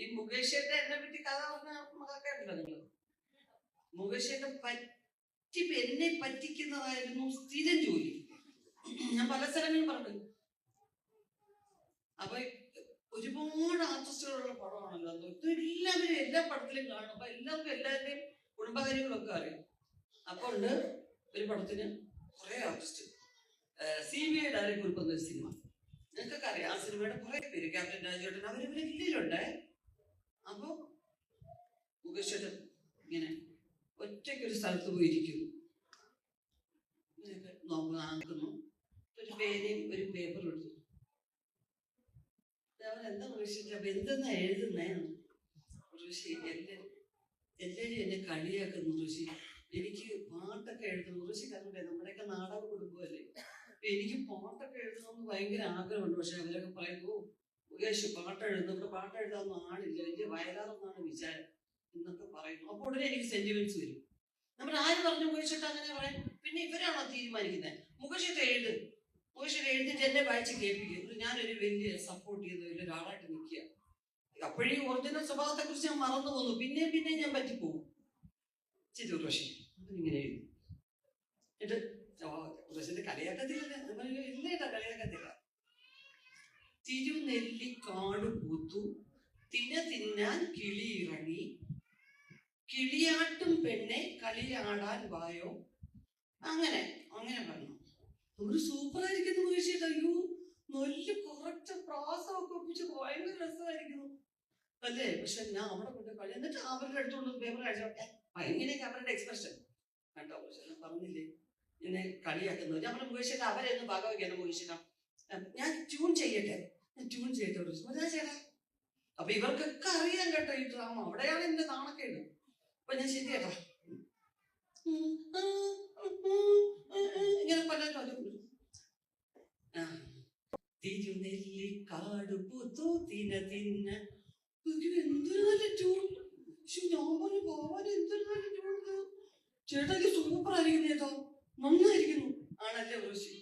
ഈ മുകേഷേട്ട എന്നെ പറ്റി കഥ പറഞ്ഞ കേട്ടില്ല മുകേഷേട്ട പറ്റി എന്നെ പറ്റിക്കുന്നതായിരുന്നു സ്ഥിരം ജോലി. ഞാൻ പല സ്ഥലങ്ങളും പറഞ്ഞു. അപ്പൊ ഒരുപാട് ആർട്ടിസ്റ്റുകളുള്ള പടമാണല്ലോ അത്. എല്ലാവരും എല്ലാ പടത്തിലും കാണും. അപ്പൊ എല്ലാവർക്കും എല്ലാവരുടെയും കുടുംബകാര്യങ്ങളൊക്കെ അറിയും. അപ്പൊ ഉണ്ട് ഒരു പടത്തിന് കുറെ artist. C B I diary കുറിപ്പ് സിനിമ. നിങ്ങൾക്കൊക്കെ അറിയാം ആ സിനിമയുടെ കുറെ പേര്. ക്യാപ്റ്റൻ രാജേട്ടൻ അവരിവരെ ഇല്ലിലുണ്ടേ അപ്പൊ മുകേഷേട്ടൻ ഇങ്ങനെ ഒറ്റയ്ക്ക് ഒരു സ്ഥലത്ത് പോയിരിക്കും. ഇങ്ങനെയൊക്കെ നോക്കുന്നു ഒരു പേനയും ഒരു പേപ്പറും എടുത്തു. അവൻ എന്താ മുകേഷിട്ട് അപ്പൊ എന്തെന്നാ എഴുതുന്നേന്ന് ഋഷി എല്ലാരും എല്ലാരും എന്നെ കളിയാക്കുന്നു ഋഷി. എനിക്ക് പാട്ടൊക്കെ എഴുതണം. ഋഷി കണ്ടില്ലേ നമ്മുടെയൊക്കെ നാടക കുടുംബമല്ലേ. എനിക്ക് പാട്ടൊക്കെ എഴുതണമെന്ന് ഭയങ്കര ആഗ്രഹമുണ്ട്. പക്ഷെ അവരൊക്കെ പറയുന്നു മുകേഷ് പാട്ട് എഴുതുന്നു. പാട്ട് എഴുതാവുന്ന ആളില്ല. വലിയ വയലാറെന്നാണ് വിചാരം എന്നൊക്കെ പറയുന്നു. അപ്പോൾ ഉടനെ എനിക്ക് സെന്റിമെന്റ്സ് വരും. നമ്മൾ ആര് പറഞ്ഞു മുകേഷിട്ട് അങ്ങനെ പറയും? പിന്നെ ഇവരാണോ തീരുമാനിക്കുന്നത്? മുകേഷിട്ട് എഴുത്. മുകേഷിട്ട് എഴുതിട്ട് എന്നെ വായിച്ച് കേൾപ്പിക്കും. ഞാനൊരു വലിയ സപ്പോർട്ട് ചെയ്യുന്ന വലിയ ഒരാളായിട്ട് നിൽക്കുക. അപ്പോഴേ ഒറിജിനൽ സ്വഭാവത്തെ കുറിച്ച് ഞാൻ മറന്നു പോന്നു. പിന്നെ പിന്നെ ഞാൻ പറ്റിപ്പോകും. ചെയ്തു പക്ഷേ ഇങ്ങനെ എഴുതി. എന്നിട്ട് പക്ഷേ കളിയാക്കത്തില്ല ഇല്ലേട്ടാ കളിയാക്കത്തില്ല. തിരുനെല്ലിക്കാട് പൂത്തു. തിന തിന്നാൻ കിളിയിറങ്ങി കിളിയാട്ടും പെണ്ണെ കളിയാടാൻ വായോ. അങ്ങനെ അങ്ങനെ പറഞ്ഞു. ഒരു സൂപ്പർ ആയിരിക്കുന്നു മുകേഷിട്ട് അയ്യോ നല്ല കുറച്ച് പ്രാസമൊക്കെ ഒപ്പിച്ച് ഭയങ്കര രസമായിരിക്കുന്നു. അല്ലേ? പക്ഷെ ഞാൻ അവിടെ കൊണ്ട് കളി. എന്നിട്ട് അവരുടെ അടുത്തുള്ള പേപ്പർ കഴിച്ചോട്ടെ ഭയങ്കരയൊക്കെ അവരുടെ എക്സ്പ്രഷൻ കണ്ടോ പക്ഷെ പറഞ്ഞില്ലേ? എന്നെ കളിയാക്കുന്നത് പറഞ്ഞു മുകേഷിട്ട് അവരെയൊന്നും ഭാഗവയ്ക്കാണ് മുകേഷിട്ട ഞാൻ ട്യൂൺ ചെയ്യട്ടെ? ട്യൂൺ ചെയ്തിട്ട്. ഞാൻ ചേട്ടാ അപ്പൊ ഇവർക്കൊക്കെ അറിയാൻ കേട്ടോ ഈ ഡ്രാമ. അവിടെയാണ് എന്റെ നാണക്കേട്. അപ്പൊ ഞാൻ ശരി ഇങ്ങനെ പല തിരുനെല്ലിക്കാട് പൂത്തു തിന തിന്ന. എന്തൊരു നല്ല ട്യൂൺ ഞാൻ പറഞ്ഞു പോവാൻ എന്തൊരു നല്ല ട്യൂൺ ചേട്ടാ സൂപ്പർ ആയിരിക്കുന്നു ചേട്ടാ നന്നായിരിക്കുന്നു. ആണല്ലേ ഉർവശി?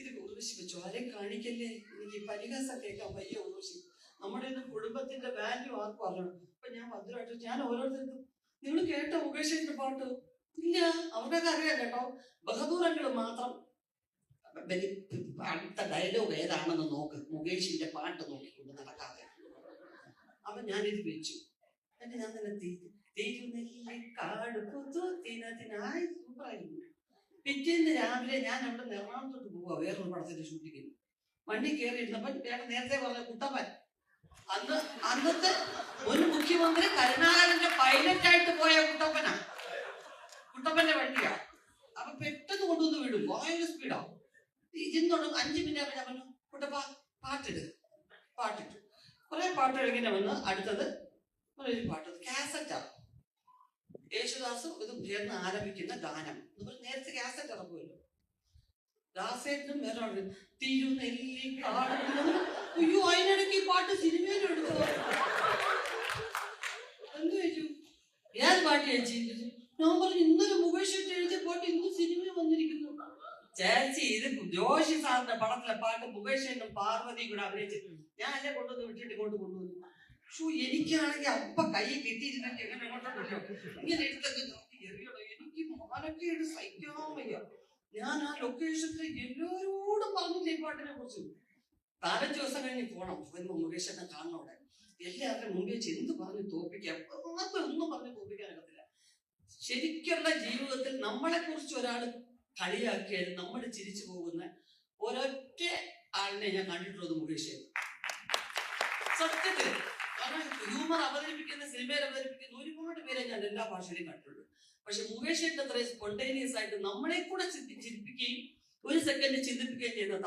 ഇത് ഉർവശി വെച്ചു ആരെയും കാണിക്കല്ലേ? എനിക്ക് പരിഹാസം കേൾക്കാൻ വയ്യ ഉർവശി നമ്മുടെ കുടുംബത്തിന്റെ വാല്യൂ ആർക്കും അറിയണം. അപ്പൊ ഞാൻ ഭദ്രമായിട്ട് ഞാൻ ഓരോരുത്തർക്കും നിങ്ങൾ കേട്ട മുകേഷിന്റെ പാട്ട്. ഇല്ല അവർക്കൊക്കെ അറിയാം കേട്ടോ. ബഹദൂറങ്ങൾ മാത്രം അടുത്ത ഡയലോഗ് ഏതാണെന്ന് നോക്ക്. മുകേഷിന്റെ പാട്ട് നോക്കിക്കൊണ്ട് നടക്കാതെ. അപ്പൊ ഞാനിത് വെച്ചു. എന്നിട്ട് ഞാൻ തന്നെ തിരുനെല്ലിക്കാട് പുതു തിനത്തിനായി സൂപ്പറായിരുന്നു പിറ്റേന്ന് രാവിലെ ഞാൻ അവിടെ നിന്ന് എറണാകുളത്തോട്ട് പോവാ. വേറൊരു പടത്തിന്റെ ഷൂട്ടിങ്ങിന് വണ്ടി കയറിയിരുന്നപ്പോ ഞാൻ നേരത്തെ പറഞ്ഞ കുട്ടപ്പൻ. അന്ന് അന്നത്തെ ഒരു മുഖ്യമന്ത്രി കരുണാകരന്റെ പൈലറ്റ് ആയിട്ട് പോയ കുട്ടപ്പനാ. കുട്ടപ്പന്റെ വണ്ടിയാ. അപ്പൊ പെട്ടെന്ന് കൊണ്ടുവന്ന് വിടും. ഭയങ്കര സ്പീഡാ ഇതിന്നോട് അഞ്ച് മിനിറ്റ് ആകുമ്പോൾ ഞാൻ പറഞ്ഞു കുട്ടപ്പ പാട്ടിട്. പാട്ടിട്ടു. കുറെ പാട്ടുകൾ ഇങ്ങനെ വന്ന് അടുത്തത് ഒരു പാട്ട് യേശുദാസും ഇത് ഉയർന്ന് ആരംഭിക്കുന്ന ഗാനം. എന്ന് നേരത്തെ കാസറ്റ് ഇറങ്ങുമല്ലോ ദാസേട്ടനും വേറെ തിരുനെല്ലി അയ്യോ അതിനിടയ്ക്ക് ഈ പാട്ട് സിനിമയിൽ എടുത്തോ? എന്ത് ചോദിച്ചു ഏത് പാട്ട് ചേച്ചി? ഞാൻ പറഞ്ഞു ഇന്നലെ മുകേഷ് എഴുതിയ പാട്ട് ഇന്ന് സിനിമയിൽ വന്നിരിക്കുന്നു. ചേച്ചി ഇത് ജോഷി സാറിന്റെ പടത്തിലെ പാട്ട് മുകേഷ് ചേട്ടനും പാർവതി കൂടെ അഭിനയിച്ചു. ഞാൻ അല്ലേ കൊണ്ടുവന്ന് വിട്ടിട്ട് ഇങ്ങോട്ട് കൊണ്ടുവന്നു. ഷൂ എനിക്കാണെങ്കിൽ അപ്പ കൈ കിട്ടിയിരുന്നെങ്കിൽ എങ്ങനെ ഇങ്ങോട്ടോട്ടോ ഇങ്ങനെ എടുത്തൊക്കെ നോക്കി എനിക്ക് മാനക്കേട് സഹിക്കാൻ ഞാൻ ആ ലൊക്കേഷനിൽ എല്ലാവരോടും പറഞ്ഞില്ലേ ഈ പാട്ടിനെ കുറിച്ച്. നാലഞ്ച് ദിവസം കഴിഞ്ഞ് പോണം. വരുമ്പോ മുകേഷനെ കാണണോടെ എല്ലാവരുടെയും മുമ്പേ എന്ത് പറഞ്ഞ് തോപ്പിക്കാം ആർക്കും ഒന്നും പറഞ്ഞ് തോപ്പിക്കാനൊക്കത്തില്ല ശരിക്കുള്ള ജീവിതത്തിൽ നമ്മളെ കുറിച്ച് ഒരാൾ കളിയാക്കിയാൽ നമ്മൾ ചിരിച്ചു പോകുന്ന ഒരൊറ്റ ആളിനെ ഞാൻ കണ്ടിട്ടുള്ളത് മുകേഷ്. സത്യത്തിൽ. ഹ്യൂമർ അവതരിപ്പിക്കുന്ന സിനിമയിൽ അവതരിപ്പിക്കുന്ന ഒരുപാട് പേരെ ഞാൻ എല്ലാ ഭാഷയിലും കണ്ടിട്ടുണ്ട്. പക്ഷെ മുകേഷിന്റെ അത്രയും സ്പോണ്ടേനിയസ് ആയിട്ട് നമ്മളെ കൂടെ ചിന്തിപ്പിക്കുകയും ഒരു സെക്കൻഡ് ചിന്തിപ്പിക്കുകയും ചെയ്യുന്ന